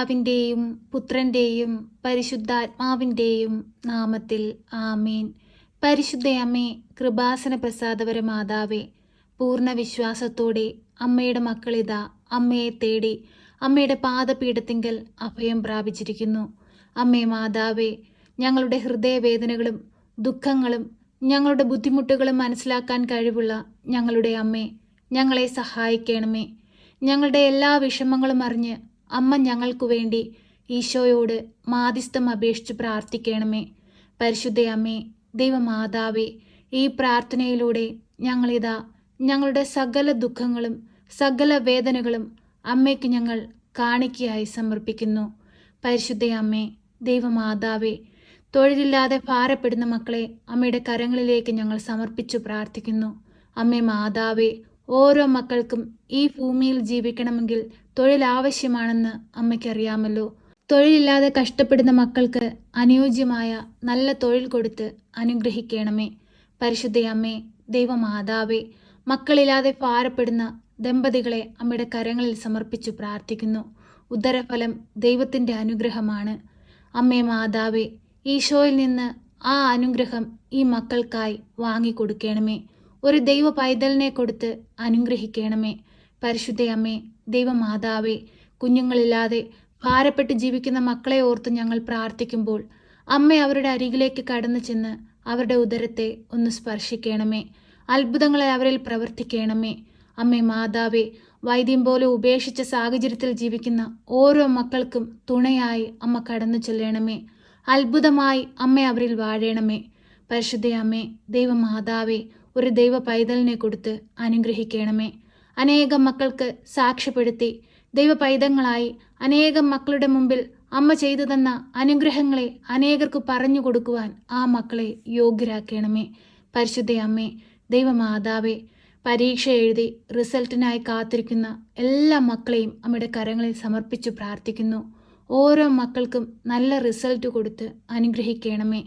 പിതാവിന്റെയും പുത്രന്റെയും പരിശുദ്ധാത്മാവിന്റെയും നാമത്തിൽ ആമേൻ. പരിശുദ്ധയമ്മേ കൃപാസന പ്രസാദപര മാതാവേ പൂർണ വിശ്വാസത്തോടെ അമ്മയുടെ മക്കളിതാ അമ്മയെ തേടി അമ്മയുടെ പാദപീഠത്തിങ്കൽ അഭയം പ്രാപിച്ചിരിക്കുന്നു. അമ്മേ മാതാവേ ഞങ്ങളുടെ ഹൃദയവേദനകളും ദുഃഖങ്ങളും ഞങ്ങളുടെ ബുദ്ധിമുട്ടുകളും മനസ്സിലാക്കാൻ കഴിവുള്ള ഞങ്ങളുടെ അമ്മേ ഞങ്ങളെ സഹായിക്കണമേ. ഞങ്ങളുടെ എല്ലാ വിഷമങ്ങളും അറിഞ്ഞ് അമ്മ ഞങ്ങൾക്കു വേണ്ടി ഈശോയോട് മാധ്യസ്ഥം അപേക്ഷിച്ച് പ്രാർത്ഥിക്കണമേ. പരിശുദ്ധയമ്മേ ദൈവമാതാവേ ഈ പ്രാർത്ഥനയിലൂടെ ഞങ്ങളിതാ ഞങ്ങളുടെ സകല ദുഃഖങ്ങളും സകല വേദനകളും അമ്മയ്ക്ക് ഞങ്ങൾ കാണിക്കയായി സമർപ്പിക്കുന്നു. പരിശുദ്ധയമ്മേ ദൈവമാതാവേ തൊഴിലില്ലാതെ ഭാരപ്പെടുന്ന മക്കളെ അമ്മയുടെ കരങ്ങളിലേക്ക് ഞങ്ങൾ സമർപ്പിച്ചു പ്രാർത്ഥിക്കുന്നു. അമ്മേ മാതാവേ ഓരോ മക്കൾക്കും ഈ ഭൂമിയിൽ ജീവിക്കണമെങ്കിൽ തൊഴിൽ ആവശ്യമാണെന്ന് അമ്മയ്ക്കറിയാമല്ലോ. തൊഴിലില്ലാതെ കഷ്ടപ്പെടുന്ന മക്കൾക്ക് അനുയോജ്യമായ നല്ല തൊഴിൽ കൊടുത്ത് അനുഗ്രഹിക്കണമേ. പരിശുദ്ധയമ്മേ ദൈവമാതാവേ മക്കളില്ലാതെ ഭാരപ്പെടുന്ന ദമ്പതികളെ അമ്മയുടെ കരങ്ങളിൽ സമർപ്പിച്ചു പ്രാർത്ഥിക്കുന്നു. ഉദരഫലം ദൈവത്തിന്റെ അനുഗ്രഹമാണ്. അമ്മേ മാതാവേ ഈശോയിൽ നിന്ന് ആ അനുഗ്രഹം ഈ മക്കൾക്കായി വാങ്ങിക്കൊടുക്കണമേ. ഒരു ദൈവ പൈതലിനെ കൊടുത്ത് അനുഗ്രഹിക്കണമേ. പരിശുദ്ധ അമ്മേ ദൈവമാതാവേ കുഞ്ഞുങ്ങളില്ലാതെ ഭാരപ്പെട്ട് ജീവിക്കുന്ന മക്കളെ ഓർത്ത് ഞങ്ങൾ പ്രാർത്ഥിക്കുമ്പോൾ അമ്മ അവരുടെ അരികിലേക്ക് കടന്നു ചെന്ന് അവരുടെ ഉദരത്തെ ഒന്ന് സ്പർശിക്കണമേ. അത്ഭുതങ്ങളെ അവരിൽ പ്രവർത്തിക്കണമേ. അമ്മ മാതാവേ വൈദ്യം പോലെ ഉപേക്ഷിച്ച സാഹചര്യത്തിൽ ജീവിക്കുന്ന ഓരോ മക്കൾക്കും തുണയായി അമ്മ കടന്നു ചെല്ലണമേ. അത്ഭുതമായി അമ്മ അവരിൽ വാഴണമേ. പരിശുദ്ധ അമ്മേ ദൈവമാതാവേ ഒരു ദൈവ പൈതലിനെ കൊടുത്ത് അനുഗ്രഹിക്കണമേ. അനേകം മക്കൾക്ക് സാക്ഷ്യപ്പെടുത്തി ദൈവ പൈതങ്ങളായി അനേകം മക്കളുടെ മുമ്പിൽ അമ്മ ചെയ്തു തന്ന അനുഗ്രഹങ്ങളെ അനേകർക്ക് പറഞ്ഞു കൊടുക്കുവാൻ ആ മക്കളെ യോഗ്യരാക്കണമേ. പരിശുദ്ധ അമ്മേ ദൈവമാതാവേ പരീക്ഷ എഴുതി റിസൾട്ടിനായി കാത്തിരിക്കുന്ന എല്ലാ മക്കളെയും അമ്മയുടെ കരങ്ങളിൽ സമർപ്പിച്ചു പ്രാർത്ഥിക്കുന്നു. ഓരോ മക്കൾക്കും നല്ല റിസൾട്ട് കൊടുത്ത് അനുഗ്രഹിക്കണമേ.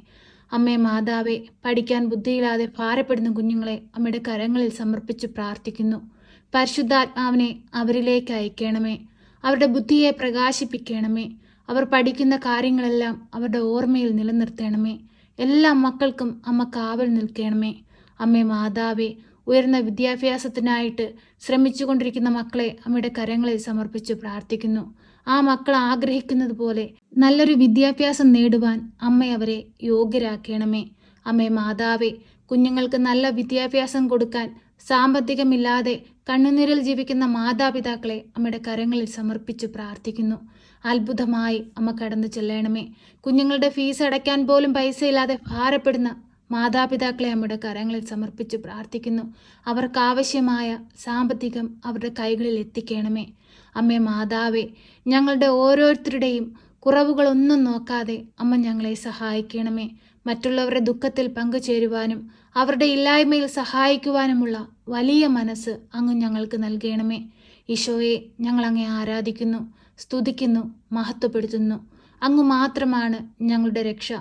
അമ്മേ മാതാവേ പഠിക്കാൻ ബുദ്ധിയില്ലാതെ ഭാരപ്പെടുന്ന കുഞ്ഞുങ്ങളെ അമ്മയുടെ കരങ്ങളിൽ സമർപ്പിച്ച് പ്രാർത്ഥിക്കുന്നു. പരിശുദ്ധാത്മാവിനെ അവരിലേക്ക് അയക്കണമേ. അവരുടെ ബുദ്ധിയെ പ്രകാശിപ്പിക്കണമേ. അവർ പഠിക്കുന്ന കാര്യങ്ങളെല്ലാം അവരുടെ ഓർമ്മയിൽ നിലനിർത്തണമേ. എല്ലാ മക്കൾക്കും അമ്മ കാവൽ നിൽക്കണമേ. അമ്മേ മാതാവേ ഉയർന്ന വിദ്യാഭ്യാസത്തിനായിട്ട് ശ്രമിച്ചുകൊണ്ടിരിക്കുന്ന മക്കളെ അമ്മയുടെ കരങ്ങളിൽ സമർപ്പിച്ച് പ്രാർത്ഥിക്കുന്നു. ആ മക്കൾ ആഗ്രഹിക്കുന്നത് പോലെ നല്ലൊരു വിദ്യാഭ്യാസം നേടുവാൻ അമ്മ അവരെ യോഗ്യരാക്കണമേ. അമ്മേ മാതാവേ കുഞ്ഞുങ്ങൾക്ക് നല്ല വിദ്യാഭ്യാസം കൊടുക്കാൻ സാമ്പത്തികമില്ലാതെ കണ്ണുനീരിൽ ജീവിക്കുന്ന മാതാപിതാക്കളെ അമ്മയുടെ കരങ്ങളിൽ സമർപ്പിച്ചു പ്രാർത്ഥിക്കുന്നു. അത്ഭുതമായി അമ്മ കടന്നു ചെല്ലണമേ. കുഞ്ഞുങ്ങളുടെ ഫീസ് അടയ്ക്കാൻ പോലും പൈസയില്ലാതെ ഭാരപ്പെടുന്ന മാതാപിതാക്കളെ നമ്മുടെ കരങ്ങളിൽ സമർപ്പിച്ച് പ്രാർത്ഥിക്കുന്നു. അവർക്കാവശ്യമായ സാമ്പത്തികം അവരുടെ കൈകളിൽ എത്തിക്കണമേ. അമ്മേ മാതാവേ ഞങ്ങളുടെ ഓരോരുത്തരുടെയും കുറവുകളൊന്നും നോക്കാതെ അമ്മ ഞങ്ങളെ സഹായിക്കണമേ. മറ്റുള്ളവരുടെ ദുഃഖത്തിൽ പങ്കുചേരുവാനും അവരുടെ ഇല്ലായ്മയിൽ സഹായിക്കുവാനുമുള്ള വലിയ മനസ്സ് അങ്ങ് ഞങ്ങൾക്ക് നൽകണമേ. ഈശോയെ ഞങ്ങൾ ആരാധിക്കുന്നു സ്തുതിക്കുന്നു മഹത്വപ്പെടുത്തുന്നു. അങ്ങ് മാത്രമാണ് ഞങ്ങളുടെ രക്ഷ.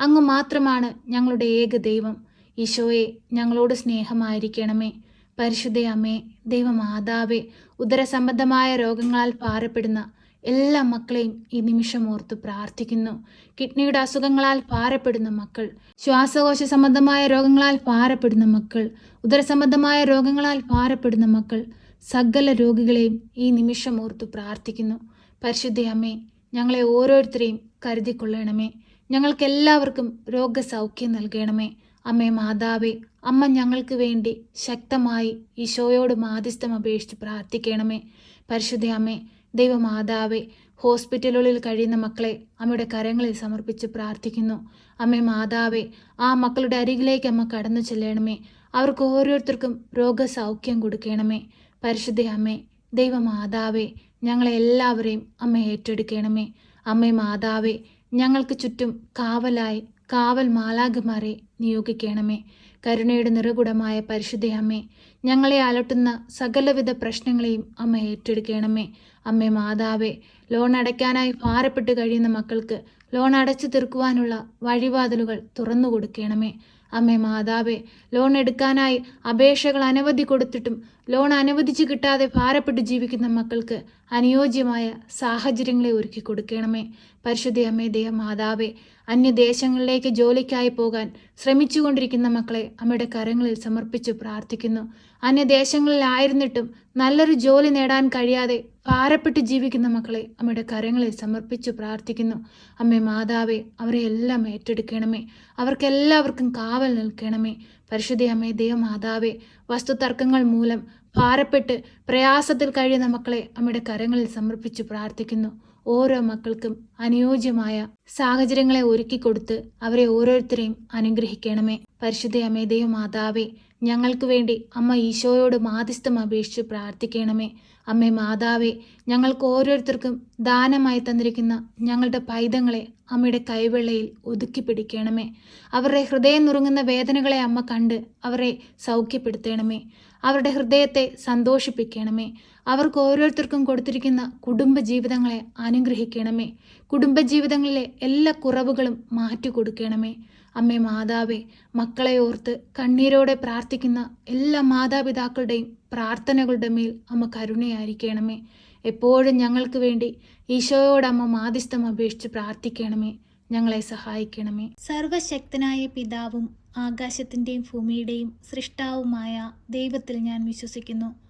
അങ്ങ് മാത്രമാണ് ഞങ്ങളുടെ ഏക ദൈവം. ഈശോയെ ഞങ്ങളോട് സ്നേഹമായിരിക്കണമേ. പരിശുദ്ധ അമ്മേ ദൈവമാതാവേ ഉദരസംബന്ധമായ രോഗങ്ങളാൽ പാറപ്പെടുന്ന എല്ലാ മക്കളെയും ഈ നിമിഷം ഓർത്ത് പ്രാർത്ഥിക്കുന്നു. കിഡ്നിയുടെ അസുഖങ്ങളാൽ ഭാരപ്പെടുന്ന മക്കൾ ശ്വാസകോശ സംബന്ധമായ രോഗങ്ങളാൽ ഭാരപ്പെടുന്ന മക്കൾ ഉദരസംബന്ധമായ രോഗങ്ങളാൽ ഭാരപ്പെടുന്ന മക്കൾ സകല രോഗികളെയും ഈ നിമിഷം ഓർത്ത് പ്രാർത്ഥിക്കുന്നു. പരിശുദ്ധ അമ്മേ ഞങ്ങളെ ഓരോരുത്തരെയും കരുതിക്കൊള്ളണമേ. ഞങ്ങൾക്ക് എല്ലാവർക്കും രോഗസൗഖ്യം നൽകണമേ. അമ്മേ മാതാവേ അമ്മ ഞങ്ങൾക്ക് വേണ്ടി ശക്തമായി ഈശോയോട് മാധ്യസ്ഥം അപേക്ഷിച്ച് പ്രാർത്ഥിക്കണമേ. പരിശുദ്ധ അമ്മേ ദൈവമാതാവേ ഹോസ്പിറ്റലുകളിൽ കഴിയുന്ന മക്കളെ അമ്മയുടെ കരങ്ങളിൽ സമർപ്പിച്ച് പ്രാർത്ഥിക്കുന്നു. അമ്മേ മാതാവേ ആ മക്കളുടെ അരികിലേക്ക് അമ്മ കടന്നു ചെല്ലണമേ. അവർക്ക് ഓരോരുത്തർക്കും രോഗസൗഖ്യം കൊടുക്കണമേ. പരിശുദ്ധ അമ്മേ ദൈവമാതാവേ ഞങ്ങളെ എല്ലാവരെയും അമ്മ ഏറ്റെടുക്കണമേ. അമ്മേ മാതാവേ ഞങ്ങൾക്ക് ചുറ്റും കാവലായി കാവൽ മാലാഖമാരെ നിയോഗിക്കണമേ. കരുണയുടെ നിറകുടമായ പരിശുദ്ധ അമ്മേ ഞങ്ങളെ അലട്ടുന്ന സകലവിധ പ്രശ്നങ്ങളെയും അമ്മ ഏറ്റെടുക്കണമേ. അമ്മേ മാതാവേ ലോൺ അടയ്ക്കാനായി ഭാരപ്പെട്ട് കഴിയുന്ന മക്കൾക്ക് ലോൺ അടച്ചു തീർക്കുവാനുള്ള വഴിവാതിലുകൾ തുറന്നു കൊടുക്കണമേ അമ്മേ മാതാവേ ലോൺ എടുക്കാനായി അപേക്ഷകൾ അനവധി കൊടുത്തിട്ടും ലോൺ അനുവദിച്ചു കിട്ടാതെ ഭാരപ്പെട്ട് ജീവിക്കുന്ന മക്കൾക്ക് അനുയോജ്യമായ സാഹചര്യങ്ങളെ ഒരുക്കി കൊടുക്കണമേ. പരിശുദ്ധ അമ്മേ ദേവ മാതാവേ അന്യദേശങ്ങളിലേക്ക് ജോലിക്കായി പോകാൻ ശ്രമിച്ചുകൊണ്ടിരിക്കുന്ന മക്കളെ അമ്മയുടെ കരങ്ങളിൽ സമർപ്പിച്ച് പ്രാർത്ഥിക്കുന്നു. അന്യദേശങ്ങളിലായിരുന്നിട്ടും നല്ലൊരു ജോലി നേടാൻ കഴിയാതെ ഭാരപ്പെട്ട് ജീവിക്കുന്ന മക്കളെ അമ്മയുടെ കരങ്ങളെ സമർപ്പിച്ച് പ്രാർത്ഥിക്കുന്നു. അമ്മേ മാതാവേ അവരെ എല്ലാം ഏറ്റെടുക്കണമേ. അവർക്കെല്ലാവർക്കും കാവൽ നിൽക്കണമേ. പരിശുദ്ധ അമ്മേ ദൈവമാതാവേ വസ്തുതർക്കങ്ങൾ മൂലം ഭാരപ്പെട്ട് പ്രയാസത്തിൽ കഴിയുന്ന മക്കളെ അമ്മയുടെ കരങ്ങളിൽ സമർപ്പിച്ച് പ്രാർത്ഥിക്കുന്നു. ഓരോ മക്കൾക്കും അനുയോജ്യമായ സാഹചര്യങ്ങളെ ഒരുക്കി കൊടുത്ത് അവരെ ഓരോരുത്തരെയും അനുഗ്രഹിക്കണമേ. പരിശുദ്ധ അമ്മേ ദൈവമാതാവേ ഞങ്ങൾക്ക് വേണ്ടി അമ്മ ഈശോയോട് മാധ്യസ്ഥം അപേക്ഷിച്ച് പ്രാർത്ഥിക്കണമേ. അമ്മേ മാതാവേ ഞങ്ങൾക്ക് ഓരോരുത്തർക്കും ദാനമായി തന്നിരിക്കുന്ന ഞങ്ങളുടെ പൈതങ്ങളെ അമ്മയുടെ കൈവെള്ളയിൽ ഒതുക്കി പിടിക്കണമേ. അവരുടെ ഹൃദയം നുറുങ്ങുന്ന വേദനകളെ അമ്മ കണ്ട് അവരെ സൗഖ്യപ്പെടുത്തണമേ. അവരുടെ ഹൃദയത്തെ സന്തോഷിപ്പിക്കണമേ. അവർക്ക് ഓരോരുത്തർക്കും കൊടുത്തിരിക്കുന്ന കുടുംബ ജീവിതങ്ങളെ അനുഗ്രഹിക്കണമേ. കുടുംബജീവിതങ്ങളിലെ എല്ലാ കുറവുകളും മാറ്റി കൊടുക്കണമേ അമ്മേ മാതാവേ മക്കളെ ഓർത്ത് കണ്ണീരോടെ പ്രാർത്ഥിക്കുന്ന എല്ലാ മാതാപിതാക്കളുടെയും പ്രാർത്ഥനകളുടെ മേൽ അമ്മ കരുണയായിരിക്കണമേ. എപ്പോഴും ഞങ്ങൾക്ക് വേണ്ടി ഈശോയോട് അമ്മ മാധ്യസ്ഥം അപേക്ഷിച്ച് പ്രാർത്ഥിക്കണമേ. ഞങ്ങളെ സഹായിക്കണമേ. സർവശക്തനായ പിതാവും ആകാശത്തിന്റെയും ഭൂമിയുടെയും സൃഷ്ടാവുമായ ദൈവത്തിൽ ഞാൻ വിശ്വസിക്കുന്നു.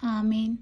ആമേൻ